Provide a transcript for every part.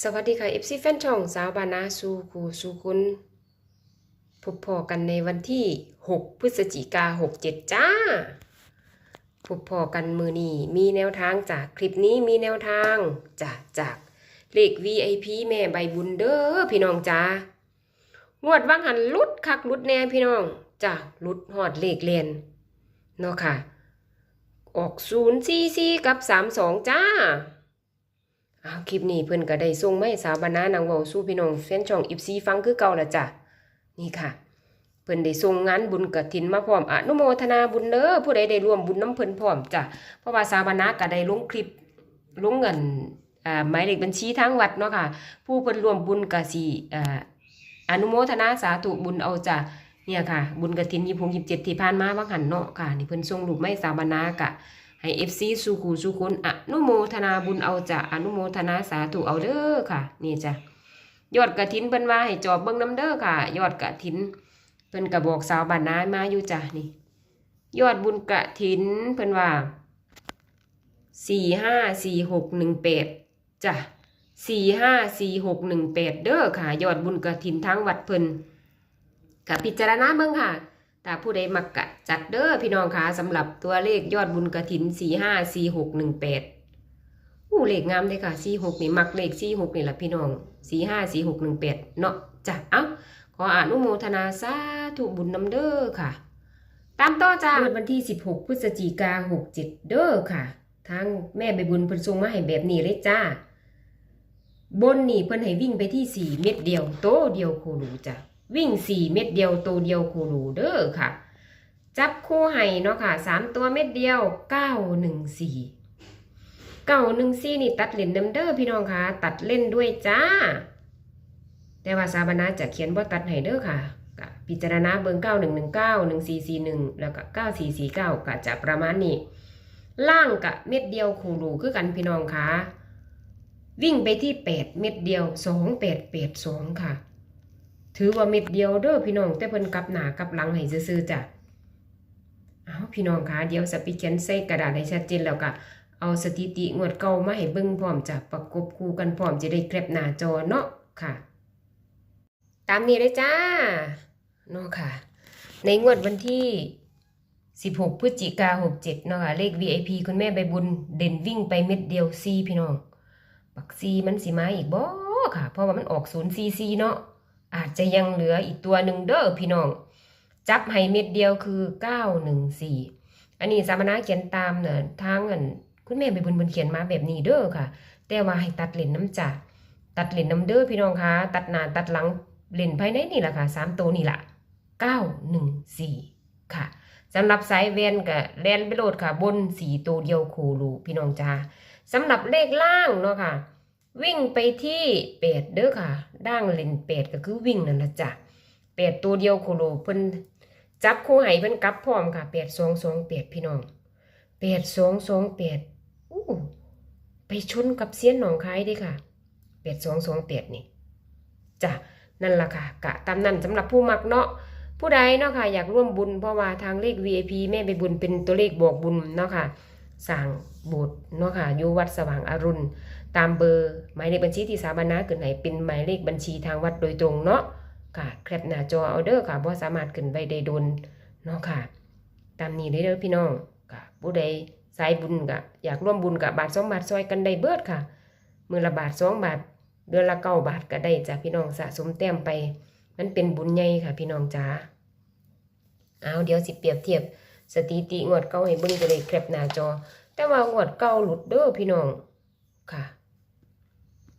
สวัสดีค่ะ FC แฟนช่องสาวบานาสูคูสูคุณพบพอกันในวันที่ 6 พฤศจิกา67 จ้า พบพอกันมือนี้มีแนวทางจากคลิปนี้มีแนวทางจากจากเลข VIP แม่ใบบุญเด้อพี่น้องจ้างวดว่างหันลุดคักลุดแน่พี่น้องจ้าลุดหอดเลขเลียนเนาะค่ะ ออก0 4 4กับ 3 2 จ้า อ้าคลิปนี้เพิ่อนก็ได้ส่งมาให้สาวบรรณานางเวาสู่พี่น้องแฟนช่องอิฟซีฟังคือเก่าละจ้ะนี่ค่ะ เพิ่อนได้ส่งงานบุญกฐินมาพร้อมอนุโมทนาบุญเด้อผู้ใดได้ร่วมบุญน้ำเพิ่นพร้อมจ้ะเพราะว่าสาวบรรณาก็ได้ลงคลิปลงเงินหมายเลขบัญชีทางวัดเนาะค่ะ ผู้เพิ่อนร่วมบุญก็สิอ่อนุโมทนาสาธุบุญเอาจ้ะเนี่ยค่ะ บุญกฐินยี่พงยี่สิบเจ็ดที่ผ่านมาว่างหันเนาะค่ะนี่เพิ่อนส่งรูปมาให้สาวบรรณากะ ให้เอฟซีสุขูสุคนอนุโมทนาบุญเอาจะอนุโมทนาสาธุเอาเด้อค่ะ นี่จ้ะยอดกระถินเพิ่นว่าให้จอบเบิ่งน้ำเด้อค่ะ ยอดกระถินเพิ่นก็บอกสาวบ้านนามาอยู่จ้ะนี่ ยอดบุญกระถินเพิ่นว่าสี่ห้าสี่หกหนึ่งแปดจ้ะสี่ห้าสี่หกหนึ่งแปดเด้อค่ะ ยอดบุญกระถินทั้งวัดเพิ่นกับพิจารณาเบิ่งค่ะ ถ้าผู้ใดมักกะจัดเด้อพี่น้องคะสำหรับตัวเลขยอดบุญกระถินสี่ห้าสี่หกหนึ่งแปดอู้เลขงามเลยค่ะสี่หกนี่มักเลขสี่หกนี่แหละพี่น้องสี่ห้าสี่หกหนึ่งแปดเนาะจ้ะเอ้าขออนุโมทนาสาธุบุญนำเด้อค่ะ ตามต่อจ้าวันที่สิบหกพฤศจิกาหกเจ็ดเด้อค่ะทางแม่ใบบุญเพิ่นส่งมาให้แบบนี้เลยจ้าบนนี่เพิ่นให้วิ่งไปที่สี่เม็ดเดียวโตเดียวโครูจ้ะ วิ่งสี่เม็ดเดียวตัวเดียวโคโลเด้อค่ะ จับคู่ให้เนาะค่ะสามตัวเม็ดเดียวเก้าหนึ่งสี่เก้าหนึ่งสี่นี่ตัดเล่นน้ำเด้อพี่น้องค่ะ ตัดเล่นด้วยจ้า แต่ว่าสาบานาจะเขียนว่าตัดให้เด้อค่ะพิจารณาเบิ่งเก้าหนึ่งหนึ่งเก้าหนึ่งสี่สี่หนึ่งแล้วก็เก้าสี่สี่เก้าก็จะประมาณนี้ล่างกะเม็ดเดียวโคโลคือกันพี่น้องค่ะ วิ่งไปที่แปดเม็ดเดียวสองแปดแปดสองค่ะ ถือว่าเม็ดเดียวเด้อพี่น้องแต่เพิ่นกลับหนากลับหลังให้ซื่อๆจ้ะเอาพี่น้องคะเดี๋ยวสปิเขียนใส่กระดาษให้ชัดเจนแล้วก็เอาสถิติงวดเก่ามาให้เบิ่งพร้อมจ้ะประกบคู่กันพร้อมจะได้แคปหน้าจอเนาะค่ะ ตามนี้เลยจ้าเนาะค่ะ ในงวดวันที่ 16 พฤศจิกา67เนาะค่ะเลข VIP คุณแม่ใบบุญเด่นวิ่งไปเม็ดเดียว C พี่น้องบัก C มันสิมาอีกบ่ค่ะ เพราะว่ามันออก0 C C เนาะ อาจจะยังเหลืออีกตัวหนึ่งเด้อพี่น้อง จับให้เม็ดเดียวคือ914อันนี้สามนาเขียนตามเน่ะทางอันคุณแม่ไปบุญบุญเขียนมาแบบนี้เด้อค่ะ แต่ว่าให้ตัดเลนน้ำจ่าตัดเลนน้ำเด้อพี่น้องคะตัดหน้าตัดหลังเลนภายในนี่แหละค่ะสามตัวนี่แหละ914ค่ะสำหรับสายเวนกับแลนไปโหลดค่ะ บนสีตัวเดียวโคลูพี่น้องจ้าสำหรับเลขล่างเนาะค่ะ วิ่งไปที่เป็ดเด้อค่ะ ด่างเล่นเป็ดก็คือวิ่งนั่นละจ้ะเป็ดตัวเดียวโคโลเพิ่นจับคู่ให้เพิ่นกลับพร้อมค่ะเป็ดสองสองเป็ดพี่น้องเป็ดสองสองเป็ดอู้ไปชนกับเสี้ยนหนองคายด้ค่ะเป็ดสองสองเป็ดนี่จ้ะนั่นล่ะค่ะ กะตามนั้นสำหรับผู้มักเนาะผู้ใดเนาะค่ะ อยากร่วมบุญเพราะว่าทางเลข VIP แม่ไปบุญเป็นตัวเลขบอกบุญเนาะค่ะสร้างโบสถ์เนาะค่ะอยู่วัดสว่างอรุณ ตามเบอร์หมายเลขบัญชีที่สาบานาขึ้นให้เป็นหมายเลขบัญชีทางวัดโดยตรงเนาะค่ะแคปหน้าจอเอาเด้อค่ะบ่สามารถขึ้นไปได้โดนเนาะค่ะ ตามนี้ได้เด้อพี่น้องค่ะผู้ใดสายบุญก็อยากร่วมบุญกับบาทสองบาทซอยกันได้เบิดค่ะมือละบาทสองบาทเดือนละเก้าบาทก็ได้จ้ะพี่น้องสะสมแต้มไป มันเป็นบุญใหญ่ค่ะ พี่น้องจ๋าเอาเดี๋ยวสิเปรียบเทียบสถิติงวดเก่าให้เบิ่งจะได้แคปหน้าจอ แต่ว่างวดเก่าหลุดเด้อพี่น้องค่ะ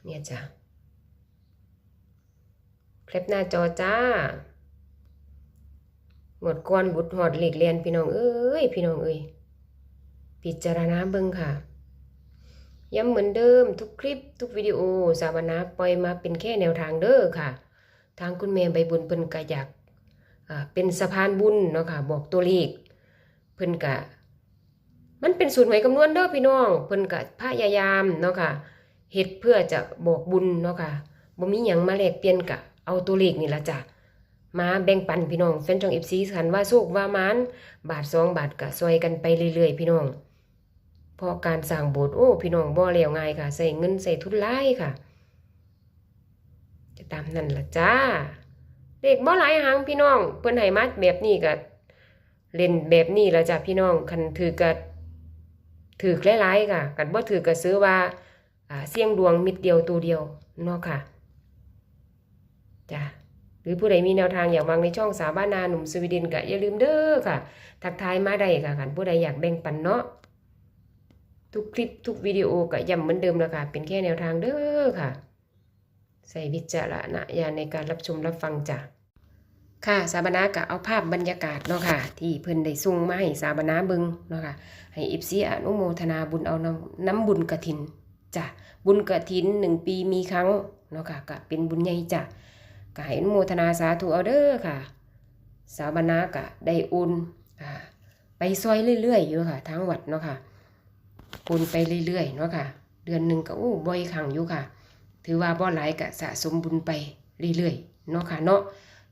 เนี่ยจ้ะคลิปหน้าจอจ้าหมดก้อนบุดหอดหล็กเรียนพี่น้องเอ้ยพี่น้องเอ้ยพิจารณาเบิ่งค่ะ ย้ำเหมือนเดิมทุกคลิปทุกวิดีโอสาวนาปล่อยมาเป็นแค่แนวทางเด้อค่ะ ทางคุณแม่ใบบุญเพิ่นกะอยากเป็นสะพานบุญเนาะค่ะ บอกตัวเลขเพิ่นกะ มันเป็นสูตรหวยคำนวณเด้อพี่น้อง เพิ่นกะพยายามเนาะค่ะ เฮ็ดเพื่อจะบอกบุญเนาะค่ะบ่มีหยังมาแลกเปลี่ยนกะเอาตัวเลขนี่ละจ้ะมาแบ่งปันพี่น้องแฟนช่อง FC คันว่าโชคว่ามานบาทสองบาทกะซอยกันไปเรื่อยๆ พี่น้องเพราะการสร้างโบสถ์โอ้พี่น้องบ่แล้วง่ายค่ะ ใส่เงินใส่ทุนหลายค่ะก็ตามนั่นละจ้าเลขบ่หลายหางพี่น้อง เพิ่อนให้มาแบบนี้ก็เล่นแบบนี้ละจ้ะพี่น้องคันถือก็ถือหลายๆค่ะ กันบ่ถือก็ซื้อว่า เสี่ยงดวงมิดเดียวตัวเดียวเนาะค่ะจ้ะหรือผู้ใดมีแนวทางอยากวางในช่องสาวบ้านนาหนุ่มสวีเดนก็อย่าลืมเด้อค่ะ ทักทายมาได้ค่ะคันผู้ใดอยากแบ่งปันเนาะทุกคลิปทุกวิดีโอก็ย้ำเหมือนเดิมแล้วค่ะเป็นแค่แนวทางเด้อค่ะ ใส่วิจารณญาณในการรับชมรับฟังจ้ะค่ะสาบานากะเอาภาพบรรยากาศเนาะค่ะ ที่เพิ่นได้ส่งมาให้สาบานาเบิงเนาะค่ะให้อิฟซีอนุโมทนาบุญเอาน้ำน้ำบุญกระถิน จ้ะบุญกระถินหนึ่งปีมีครั้งเนาะค่ะก็เป็นบุญใหญ่จ้ะก็ให้นโมทนาสาธุเอาเด้อค่ะ สาบนากะได้อุ่นอ่าไปซอยเรื่อยๆอยู่ค่ะ ทั้งวัดเนาะค่ะโอนไปเรื่อยๆเนาะค่ะ เดือนหนึ่งก็อู้บ่อยครั้งอยู่ค่ะ ถือว่าบ่หลายก็สะสมบุญไปเรื่อยๆเนาะค่ะเนาะ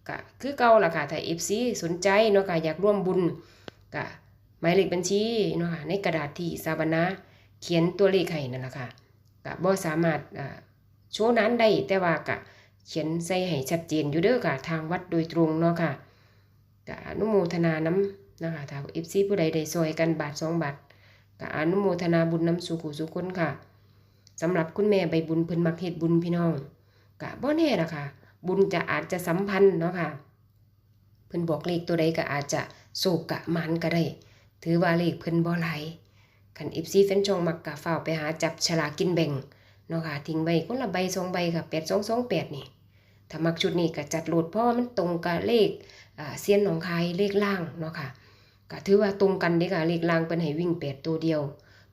ก็คือเก่าล่ะค่ะถ้า FC สนใจเนาะค่ะอยากร่วมบุญก็หมายเลขบัญชีเนาะค่ะในกระดาษที่สาบนาเขียนตัวเลขให้นั่นแหละค่ะ ก็บ่สามารถอ่าโชว์นั้นได้แต่ว่าก็เขียนใส่ให้ชัดเจนอยู่เด้อค่ะทางวัดโดยตรงเนาะค่ะก็อนุโมทนาน้ำนะคะถ้า FC ผู้ใดได้ซอยกันบาทสองบาทก็อนุโมทนาบุญน้ำสุขุสุขคนค่ะสำหรับคุณแม่ใบบุญเพิ่นมักเฮ็ดบุญพี่น้องกะบ่แน่ละค่ะ บุญจะอาจจะสัมพันธ์เนาะค่ะเพิ่นบอกเลขตัวใดก็อาจจะโศกกะมันก็ได้ ถือว่าเลขเพิ่นบ่หลาย คัน FC แฟนชองมักกะเฝ้าไปหาจับฉลากินแบ่งเนาะค่ะทิ้งไว้คนละใบสองใบค่ะ8228นี่ถ้ามักชุดนี้ก็จัดโหลดเพราะว่ามันตรงกับเลขเซียนหนองคายเลขล่างเนาะค่ะก็ถือว่าตรงกันเด้ค่ะเลขล่างเพิ่นให้วิ่งแปดตัวเดียว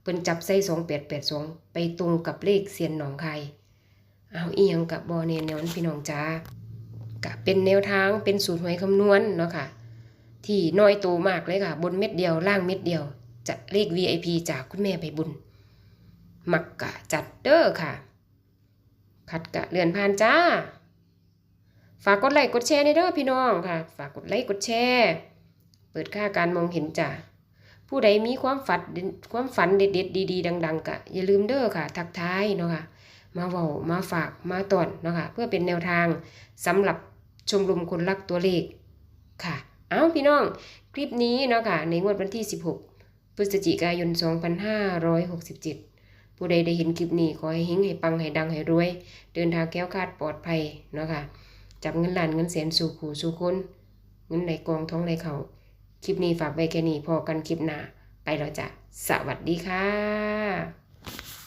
เพิ่นจับใส่สองแปดแปดสองไปตรงกับเลขเซียนหนองคายเอาเอียงกับบอเนแนนั้นพี่น้องจ้ากะเป็นแนวทางเป็นสูตรหวยคำนวณเนาะค่ะที่น้อยโตมากเลยค่ะ บนเม็ดเดียวล่างเม็ดเดียว จะเลข VIP จากคุณแม่ไปบุญ มักกะจัดเด้อค่ะ ขัดกะเลื่อนผ่านจ้า ฝากกดไลค์กดแชร์ในเด้อพี่น้องค่ะ ฝากกดไลค์กดแชร์ เปิดค่าการมองเห็นจ้าผู้ใดมีความฝันความฝันเด็ดๆดีๆ ดัง ๆกะอย่าลืมเด้อค่ะ ทักทายเนาะค่ะ มาเว้ามาฝากมาตอนเนาะค่ะ เพื่อเป็นแนวทางสำหรับชมรมคนรักตัวเลขค่ะ เอาพี่น้อง คลิปนี้เนาะค่ะ ในงวดวันที่ 16 พฤศจิกายน 2567 ผู้ใดได้เห็นคลิปนี้ขอให้หิ้งให้ปังให้ดังให้รวย เดินทางแก้วคาดปลอดภัยเนาะค่ะจับเงินล้านเงินแสนสู่ขู่สู่คนเงินไหลกองท้องไหลเขาคลิปนี้ฝากไว้แค่นี้พอกันคลิปหน้าไปแล้วจ้ะสวัสดีค่ะ